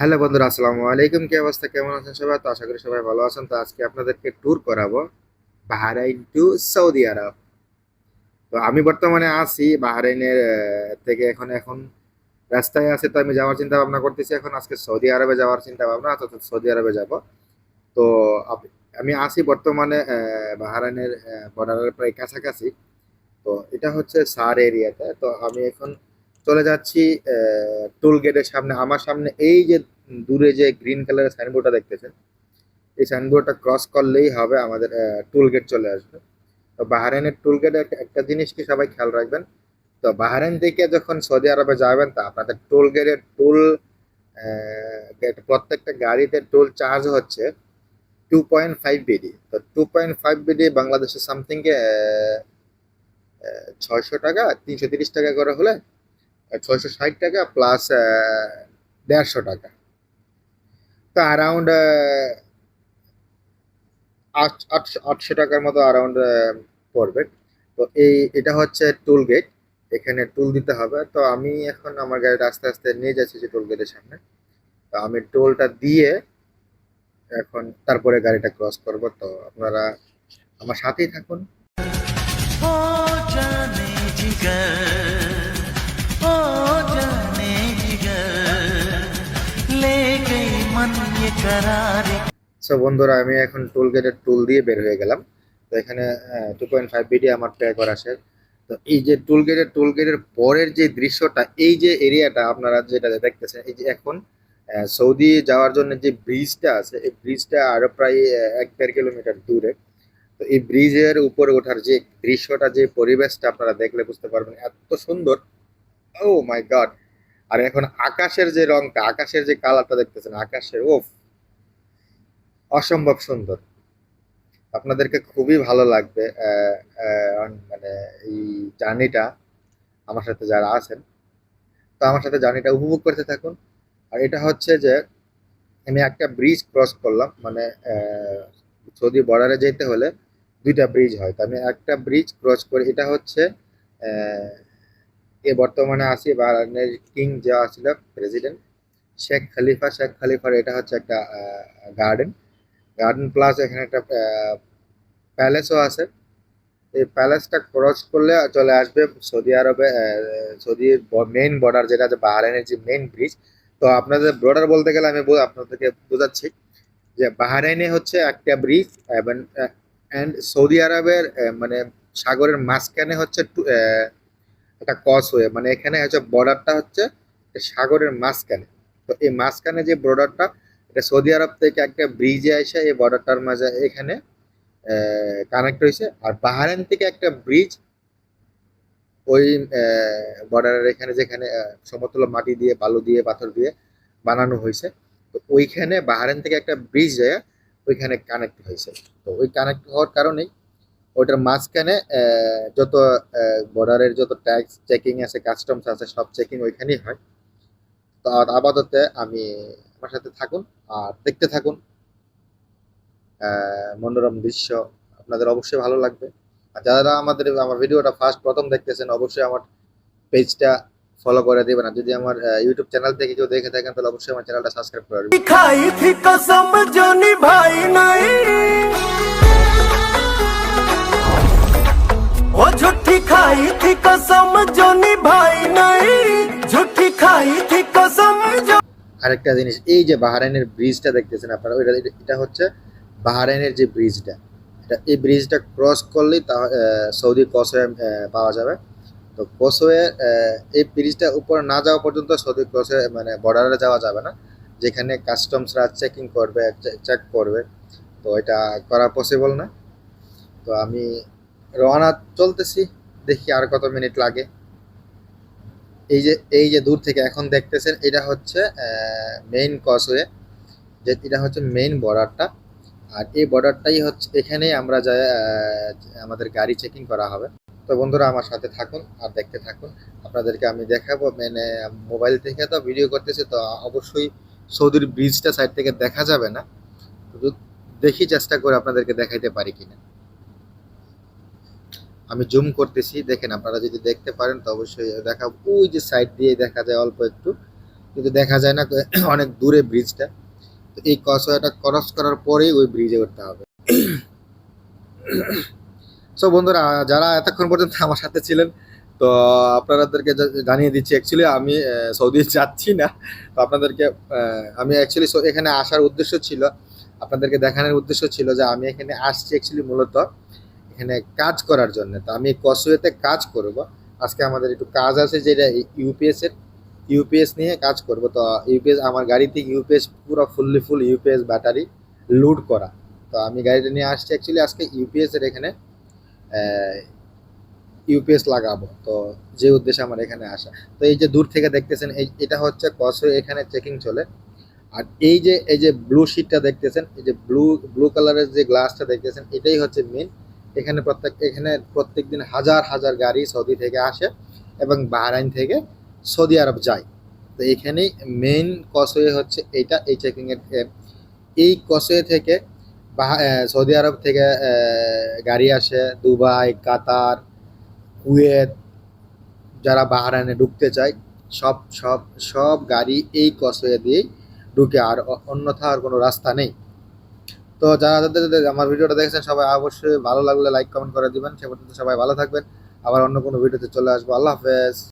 Hello বন্ধুরা, আসসালামু আলাইকুম। কি অবস্থা? কেমন আছেন সবাই? তো আশা করি সবাই ভালো আছেন। তো আজকে আপনাদেরকে ট্যুর করাবো বাহরাইন টু সৌদি আরব। তো আমি বর্তমানে আছি বাহরাইনের থেকে এখন এখন রাস্তায় আছে। তো আমি যাওয়ার চিন্তা ভাবনা করতেছি এখন আজকে সৌদি আরবে যাওয়ার চিন্তা ভাবনা তো সৌদি আরবে যাব। তো আমি আছি বর্তমানে বাহরাইনের বর্ডারের প্রায় কাছাকাছি। তো এটা হচ্ছে সার এরিয়াতে। তো আমি এখন চলে যাচ্ছি টোল গেটের সামনে। আমার সামনে এই যে দূরে যে গ্রিন কালারের সাইনবোর্ডটা দেখতেছেন, এই সাইনবোর্ডটা ক্রস করলেই হবে আমাদের টোল গেট চলে আসবে। তো বাহারাইনের টোল গেটে একটা জিনিস কি সবাই খেয়াল রাখবেন? তো বাহারাইন থেকে যখন সৌদি আরবে যাবেন, তা আপনাদের টোল গেটের টোল প্রত্যেকটা গাড়িতে টোল চার্জ হচ্ছে টু পয়েন্ট ফাইভ বিডি তো টু পয়েন্ট ফাইভ বিডি বাংলাদেশের সামথিং ছয়শো টাকা, তিনশো তিরিশ টাকা করে হলে ছয়শো ষাট টাকা প্লাস দেড়শো টাকা। তো অ্যারাউন্ড আটশো আটশো টাকার মতো অ্যারাউন্ড পড়বে। তো এই, এটা হচ্ছে টুল গেট এখানে টুল দিতে হবে। তো আমি এখন আমার গাড়িটা আস্তে আস্তে নিয়ে যাচ্ছি যে টোল গেটের সামনে। তো আমি টোলটা দিয়ে এখন তারপরে গাড়িটা ক্রস করব। তো আপনারা আমার সাথেই থাকুন। সো বন্ধুরা, আমি এখন টোল গেটের টুল দিয়ে বের হয়ে গেলাম। তো এখানে টু পয়েন্ট ফাইভ বিডি আমার পে করা তো এই যে টোল গেটের টোল গেটের পরের যে দৃশ্যটা, এই যে এরিয়াটা আপনারা যেটা দেখতেছেন, এই যে এখন সৌদি যাওয়ার জন্য যে ব্রিজটা আছে, এই ব্রিজটা আরও প্রায় এক দেড় কিলোমিটার দূরে। তো এই ব্রিজের উপরে ওঠার যে দৃশ্যটা, যে পরিবেশটা আপনারা দেখলে বুঝতে পারবেন, এত সুন্দর। ও মাই গড আর এখন আকাশের যে রংটা, আকাশের যে কালারটা দেখতেছেন, আকাশের ওফ অসম্ভব সুন্দর। আপনাদেরকে খুবই ভালো লাগবে মানে এই জার্নিটা আমার সাথে যারা আছেন। তো আমার সাথে জার্নিটা উপভোগ করতে থাকুন। আর এটা হচ্ছে যে, আমি একটা ব্রিজ ক্রস করলাম মানে সৌদি বর্ডারে যেতে হলে দুইটা ব্রিজ হয়। তো আমি একটা ব্রিজ ক্রস করে, এটা হচ্ছে এ বর্তমানে আছি বাহরাইনের কিং যা ছিল প্রেসিডেন্ট শেখ খালিফা। শেখ খালিফার এটা হচ্ছে একটা গার্ডেন গার্ডেন প্লাস এখানে একটা প্যালেসও আছে। এই প্যালেসটা ক্রস করলে চলে আসবে সৌদি আরবে সৌদির মেইন বর্ডার যেটা আছে বাহরাইনের যে মেইন ব্রিজ তো আপনাদের বর্ডার বলতে গেলে আমি আপনাদেরকে বোঝাচ্ছি যে বাহরাইনে হচ্ছে একটা ব্রিজ এবং অ্যান্ড সৌদি আরবের মানে সাগরের মাঝখানে হচ্ছে টু- কস হয়ে মানে এখানে হচ্ছে বর্ডারটা হচ্ছে সাগরের মাঝখানে। তো এই মাঝখানে যে বর্ডারটা এটা সৌদি আরব থেকে একটা ব্রিজে এসে এই বর্ডারটার মাঝে এখানে কানেক্ট হয়েছে। আর বাহারেন থেকে একটা ব্রিজ ওই বর্ডারের এখানে যেখানে সমতল মাটি দিয়ে, বালু দিয়ে, পাথর দিয়ে বানানো হয়েছে, তো ওইখানে বাহারেন থেকে একটা ব্রিজ যায় ওইখানে কানেক্ট হয়েছে। তো ওই কানেক্ট হওয়ার কারণেই ওইটার মাঝখানে যত বর্ডারের যত ট্যাক্স চেকিং আছে কাস্টমস আছে, সব চেকিং ওইখানেই হয়। তো আপাতত আমি আমার সাথে থাকুন আর দেখতে থাকুন। মনোরম দৃশ্য আপনাদের অবশ্যই ভালো লাগবে। আর যারা আমাদের, আমার ভিডিওটা ফার্স্ট প্রথম দেখতেছেন, অবশ্যই আমার পেজটা ফলো করে দিবেন। আর যদি আমার ইউটিউব চ্যানেল থেকে কেউ দেখে থাকেন, তাহলে অবশ্যই আমার চ্যানেলটা সাবস্ক্রাইব করে দিবেন। আরেকটা জিনিস, এই যে বাহারাইনের ব্রিজটা দেখতেছেন আপনারা, ওইটা, এটা হচ্ছে বাহারাইনের যে ব্রিজটা এটা, এই ব্রিজটা ক্রস করলেই তা সৌদি কসওয়ে পাওয়া যাবে। তো কসওয়ে এই ব্রিজটা উপরে না যাওয়া পর্যন্ত সৌদি কসওয়ে মানে বর্ডারে যাওয়া যাবে না। যেখানে কাস্টমসরা চেকিং করবে চেক করবে। তো এটা করা পসিবল না। তো আমি রওনা, চলতেছি। দেখি আর কত মিনিট লাগে। এই যে এই যে দূর থেকে এখন দেখতেছেন এটা হচ্ছে মেইন কসওয়ে যে এটা হচ্ছে মেইন বর্ডারটা আর এই বর্ডারটাই হচ্ছে এখানেই আমরা আহ, আমাদের গাড়ি চেকিং করা হবে। তো বন্ধুরা আমার সাথে থাকুন আর দেখতে থাকুন। আপনাদেরকে আমি দেখাবো মানে মোবাইল থেকে তো ভিডিও করতেছে তো অবশ্যই সৌদির ব্রিজটা সাইড থেকে দেখা যাবে না। দেখি চেষ্টা করে আপনাদেরকে দেখাইতে পারি কিনা। আমি জুম করতেছি, দেখেন আপনারা যদি দেখতে পারেন তো অবশ্যই দেখা, ওই যে সাইড দিয়ে দেখা যায় অল্প একটু, কিন্তু দেখা যায় না, অনেক দূরে ব্রিজটা তো এই কসওয়েটা ক্রস করার পরেই ওই ব্রিজে উঠতে হবে। সো বন্ধুরা, যারা এতক্ষণ পর্যন্ত আমার সাথে ছিলেন, তো আপনাদেরকে জানিয়ে দিচ্ছি অ্যাকচুয়ালি আমি সৌদি যাচ্ছি না। তো আপনাদেরকে আমি অ্যাকচুয়ালি এখানে আসার উদ্দেশ্য ছিল, আপনাদেরকে দেখানোর উদ্দেশ্য ছিল যে আমি এখানে আসছি অ্যাকচুয়ালি মূলত এখানে কাজ করার জন্য। তো আমি কসওয়েতে কাজ করব। আজকে আমাদের একটু কাজ আছে যেটা ইউপিএস এর। ইউপিএস নিয়ে কাজ করব। তো ইউপিএস আমার গাড়িতে ইউপিএস পুরো fully full UPS battery load করা। তো আমি গাড়িটা নিয়ে আসছি অ্যাকচুয়ালি আজকে ইউপিএস এর এখানে ইউপিএস লাগাবো। তো যে উদ্দেশ্যে আমার এখানে আসা। তো এই যে দূর থেকে দেখতেছেন, এই এটা হচ্ছে কসওয়ে এখানে চেকিং চলে। আর এই যে এই যে ব্লু শিটটা দেখতেছেন, এই যে ব্লু ব্লু কালারের যে গ্লাসটা দেখতেছেন, এটাই হচ্ছে মেন এখানে প্রত্যেক এখানে প্রত্যেক দিন হাজার হাজার গাড়ি সৌদি থেকে আসে এবং বাহরাইন থেকে সৌদি আরব যায়। তো এখানেই মেইন কসওয়ে হচ্ছে এইটা, এই চেকিংয়ের এই কসওয়ে থেকে সৌদি আরব থেকে গাড়ি আসে দুবাই, কাতার, কুয়েত, যারা বাহরাইনে ঢুকতে চায়, সব সব সব গাড়ি এই কসওয়ে দিয়েই ঢুকে, আর অন্যথা আর কোনো রাস্তা নেই। তো যারা যাদের আমার ভিডিওটা দেখেছেন, সবাই অবশ্যই ভালো লাগলে লাইক কমেন্ট করে দিবেন। সে পর্যন্ত সবাই ভালো থাকবেন। আবার অন্য কোনো ভিডিওতে চলে আসব। আল্লাহ হাফেজ।